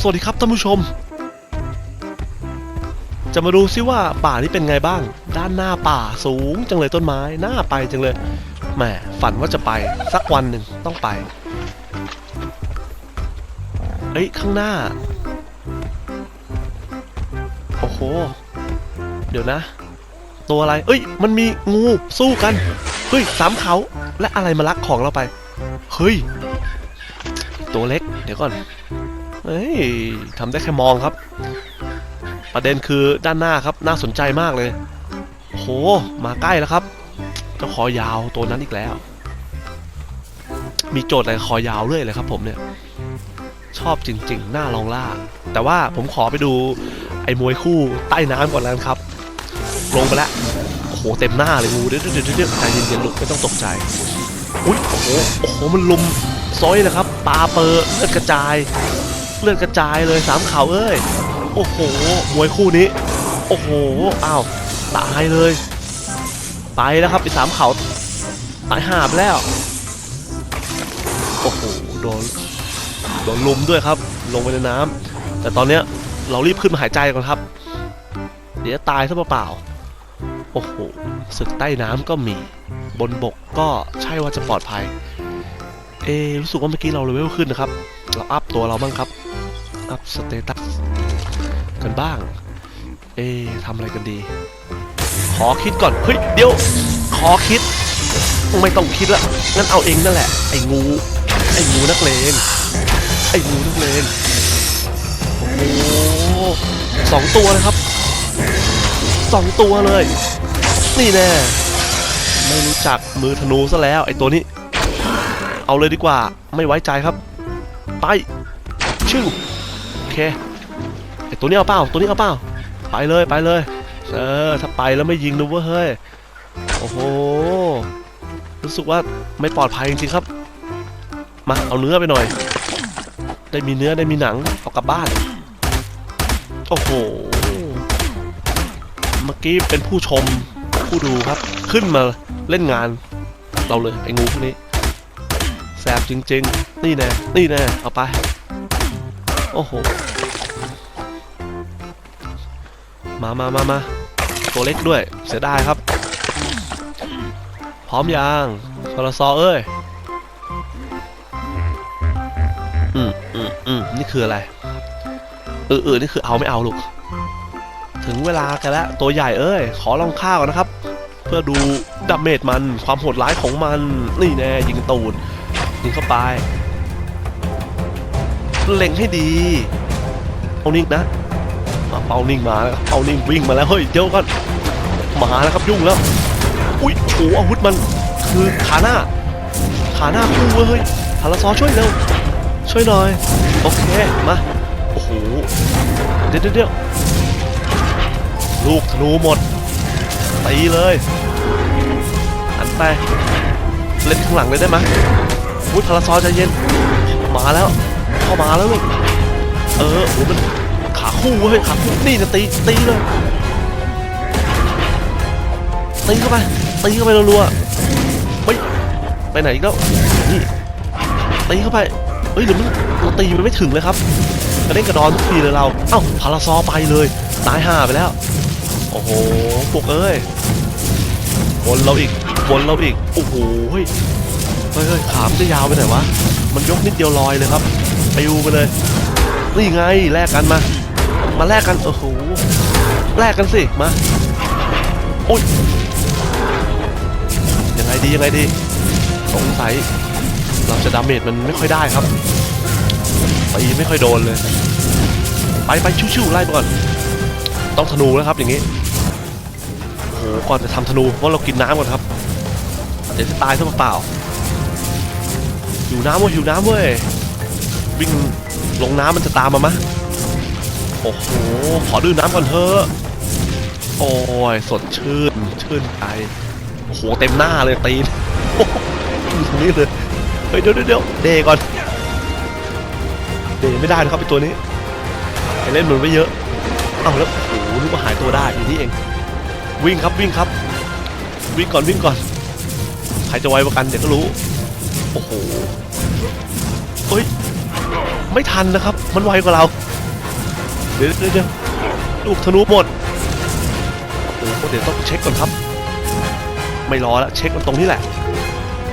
สวัสดีครับท่านผู้ชม จะมาดูซิว่าป่านี้เป็นไงบ้าง ด้านหน้าป่าสูงจังเลยต้นไม้น่าไปจังเลยแหมฝันว่าจะไปสักวันหนึ่งต้องไปเอ้ยข้างหน้า โอ้โห เดี๋ยวนะ ตัวอะไร เอ้ย มันมีงูสู้กัน เฮ้ยสามเขาและอะไรมาลักของเราไป เฮ้ย ตัวเล็ก เดี๋ยวก่อน เฮ้ยทำได้แค่มองครับ ประเด็นคือด้านหน้าครับน่าสนใจมากเลย โห มาใกล้แล้วครับ เจ้าคอยาวตัวนั้นอีกแล้ว มีโจทย์อะไรคอยาวเรื่อยเลยครับผมเนี่ย ชอบจริงๆ หน้าลองล่า แต่ว่าผมขอไปดูไอ้มวยคู่ใต้น้ำก่อนแล้วครับ ลงไปแล้วโอ้โหเต็มหน้าเลยงูเดี๋ยวเดี๋ยวเดี๋ยวใจเย็นๆลูกไม่ต้องตกใจอุ้ยโอ้โหโอ้โหมันลุมซอยเลยครับตาเปอร์เลือดกระจาย เลือดกระจายเลยสามเขาเอ้ย โอ้โห มวยคู่นี้ โอ้โห อ้าว ตายเลยไปแล้วครับไอ้สามเขาตายหาไปแล้ว โอ้โห โดน โดนลุมด้วยครับ ลงไปในน้ำแต่ตอนเนี้ยเรารีบขึ้นมาหายใจก่อนครับ เดี๋ยวตายซะเปล่าโอ้โหศึกใต้น้ำก็มี บนบกก็ใช่ว่าจะปลอดภัย เอรู้สึกว่าเมื่อกี้เราเลเวลขึ้นนะครับ เราอัพตัวเราบ้างครับ อัพสเตตัสกันบ้าง เอะทำอะไรกันดี ขอคิดก่อน เฮ้ย เดี๋ยว ขอคิด ไม่ต้องคิดละงั้นเอาเองนั่นแหละ ไอ้งู ไอ้งูนักเลง ไอ้งูนักเลง โอ้โหสองตัวนะครับ สองตัวเลย นี่แน่ ไม่รู้จักมือธนูซะแล้ว ไอ้ตัวนี้ เอาเลยดีกว่า ไม่ไว้ใจครับ ไป ชึ่งโอ เคไอตัวนี้เอาเปล่าตัวนี้เอาเปล่าไปเลยไปเลยเออถ้าไปแล้วไม่ยิงนะเว้ยเฮ้ยโอ้โหรู้สึกว่าไม่ปลอดภัยจริงๆครับ มาเอาเนื้อไปหน่อย ได้มีเนื้อได้มีหนังเอากลับบ้านโอ้โหเมื่อกี้เป็นผู้ชมผู้ดูครับ ขึ้นมาเล่นงาน เราเลยไอ้งูพวกนี้แสบจริง ๆ นี่แน่นี่แน่เอาไป โอ้โห มามามามาตัวเล็กด้วย เสียดายครับ พร้อมยังพลซอเอ้ย อืมอืมอืมนี่คืออะไร เออเออนี่คือเอาไม่เอาลูก ถึงเวลากันแล้ว ตัวใหญ่เอ้ย ขอลองข้าวก่อนนะครับ เพื่อดูดาเมจมัน ความโหดร้ายของมัน นี่แน่ยิงตูดยิงเข้าไป เล็งให้ดี เอานิ่งนะ เป้านิ่งมาแล้วเป้านิ่งวิ่งมาแล้วเฮ้ยเดี๋ยวก่อนมาแล้วครับยุ่งแล้ว อุ้ยโอ้โหอาวุธมันคือขาหน้า ขาหน้าคู่เว้ยฮ้ยพาราซอช่วยเร็วช่วยหน่อยโอเคมาโอ้โหเดี๋ยวเดี๋ยวลูกธนูหมดตีเลยหันไปเล่นข้างหลังเลยได้ไหมอุ้ยพาราซอใจเย็นมาแล้วเข้ามาแล้วลูกเออโหมัน คู่เว้ยขาคู่นี่จะตีตีเลยตีเข้าไปตีเข้าไปรัวๆเฮ้ยไปไหนอีกแล้วนี่ตีเข้าไปเฮ้ยหรือมันเราตีมันไม่ถึงเลยครับกระเด้งกระดอนทุกทีเลยเราเอ้าพาราซอไปเลยตายห่าไปแล้วโอ้โหพวกเอ้ยวนเราอีกวนเราอีกโอ้โหเฮ้ยเฮ้ยเฮ้ยขามจะยาวไปไหนวะมันยกนิดเดียวลอยเลยครับไปดูไปเลยนี่ไงแลกกันมา มาแลกกัน โอ้โห แลกกันสิ มาโอ้ย ยังไงดี ยังไงดี สงสัย เราจะดาเมจมันไม่ค่อยได้ครับตีไม่ค่อยโดนเลย ไปไปชิวๆไล่ไปก่อน ต้องธนูนะครับอย่างนี้โอ้โหก่อนจะทำธนูว่าเรากินน้ำก่อนครับ เดี๋ยวจะตายซะเปล่าหิวน้ำเว้ยหิวน้ำเว้ยวิ่งลงน้ำมันจะตามมามะ โอ้โห ขอดื่มน้ำก่อนเถอะ โอ้ย สดชื่น ชื่นใจ โอ้โห เต็มหน้าเลยตีนตรงนี้เลย เฮ้ยเดี๋ยวเดี๋ยวเดี๋ยวเดก่อน เดไม่ได้นะครับไอตัวนี้ไปเล่นมันไว้เยอะ เอ้าแล้ว โอ้โหนึกว่าหายตัวได้อยู่นี่เอง วิ่งครับวิ่งครับ วิ่งก่อนวิ่งก่อน ใครจะไวกว่ากันเดี๋ยวก็รู้ โอ้โหเฮ้ย ไม่ทันนะครับ มันไวกว่าเรา ดี๋ยวเดี๋ยวเดี๋ยวลูกธนูหมดโอ้โหเดี๋ยวต้องเช็คก่อนครับ ไม่รอแล้วเช็คมันตรงนี้แหละ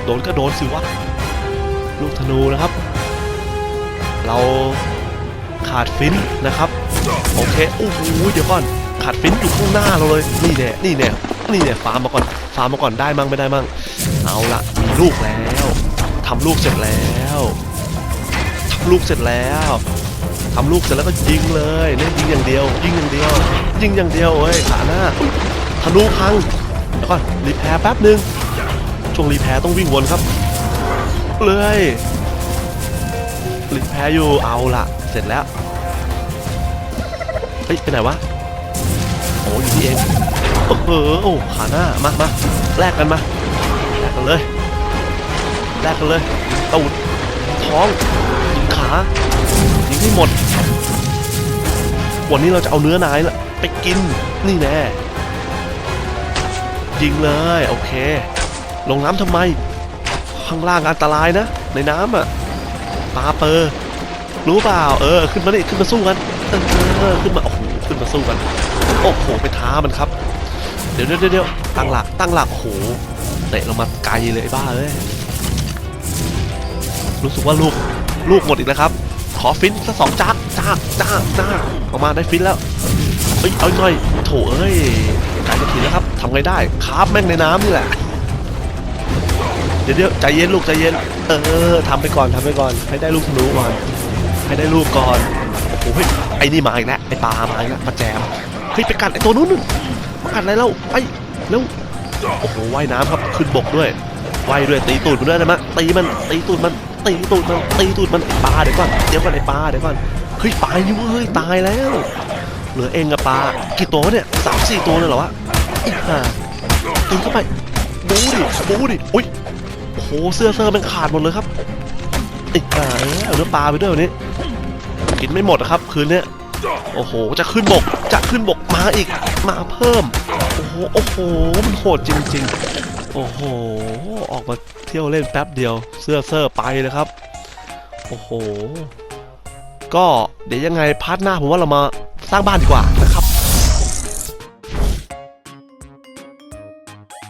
โดนก็โดนสิวะลูกธนูนะครับ เราขาดฟินนะครับโอเคโอ้โหเดี๋ยวก่อนขาดฟินอยู่ข้างหน้าเราเลยนี่แน่นี่แน่นี่แน่ฟาร์มมาก่อนฟาร์มมาก่อนได้มั่งไม่ได้มั่งเอาละมีลูกแล้วทำลูกเสร็จแล้วทำลูกเสร็จแล้ว ทำลูกเสร็จแล้วก็ยิงเลยเล่นยิงอย่างเดียว ยิงอย่างเดียว ยิงอย่างเดียวเว้ยขาหน้าธนูพังเดี๋ยวก่อนรีแพร์แป๊บหนึ่งช่วงรีแพร์ต้องวิ่งวนครับเลยรีแพร์อยู่เอาละเสร็จแล้วเฮ้ยไปไหนวะโอ้อยู่นี่เองโอ้โหโอ้ขาหน้ามามาแลกกันมาแลกกันเลยแลกกันเลยตูดท้อง ยิงขายิงให้หมด วันนี้เราจะเอาเนื้อนายละไปกินนี่แน่ยิงเลยโอเค ลงน้ำทำไม ข้างล่างอันตรายนะ ในน้ำอะปลาเปอร์รู้เปล่าเออ ขึ้นมาดิขึ้นมาสู้กันเออขึ้นมาโอ้โหขึ้นมาสู้กันโอ้โหไปท้ามันครับ เดี๋ยวเดี๋ยวเดี๋ยวตั้งหลักตั้งหลักโอ้โหเตะลงมาไกลเลยบ้าเอ้ยรู้สึกว่าลูก ลูกหมดอีกแล้วครับ ขอฟินสักสองจักจ้ากจ้ากจ้ากออกมาได้ฟินแล้วเอ้ยเอาหน่อยโถเอ้ยกลจะถึงแล้วครับทำไงได้คาบแม่งในน้ำนี่แหละเดี๋ยวเดี๋ยวใจเย็นลูกใจเย็น เออทำไปก่อนทำไปก่อน ให้ได้ลูกธนูก่อนให้ได้ลูกก่อนโอ้โหเฮ้ยไอ้นี่มาอีกแล้วไอ้ปลามาอีกแล้วมาแจมเฮ้ยไปกัดไอ้ตัวนู้นมากัดอะไรเล่าไปเร็วโอ้โหว่ายน้ำครับขึ้นบกด้วยว่ายด้วยตีตูดมันด้วยนะมะตีมันตีตูดมัน ตีตูดมันตีตูดมันไอปลาเดี๋ยวก่อนเดี๋ยวก่อนไอ้ปลาเดี๋ยวก่อนเฮ้ยตายอยู่เฮ้ยตายแล้ว เหลือเองกับปลากี่ตัวเนี่ยสามสี่ตัวเลยเหรอวะไอ้ห่าตีเข้าไปบูดิบูดิอุ้ยโอ้โหเสื้อเสื้อมันขาดหมดเลยครับไอ้ห่าเออาเนื้อปลาไปด้วยวันนี้กินไม่หมดอะครับคืนเนี้ยโอ้โห จะขึ้นบก จะขึ้นบกมาอีก มาเพิ่ม โอ้โห โอ้โห มันโหดจริง ๆ โอ้โห ออกมาเที่ยวเล่นแป๊บเดียว เสื้อเสื้อไปเลยครับ โอ้โห ก็เดี๋ยวยังไงพาร์ทหน้าผมว่าเรามาสร้างบ้านดีกว่า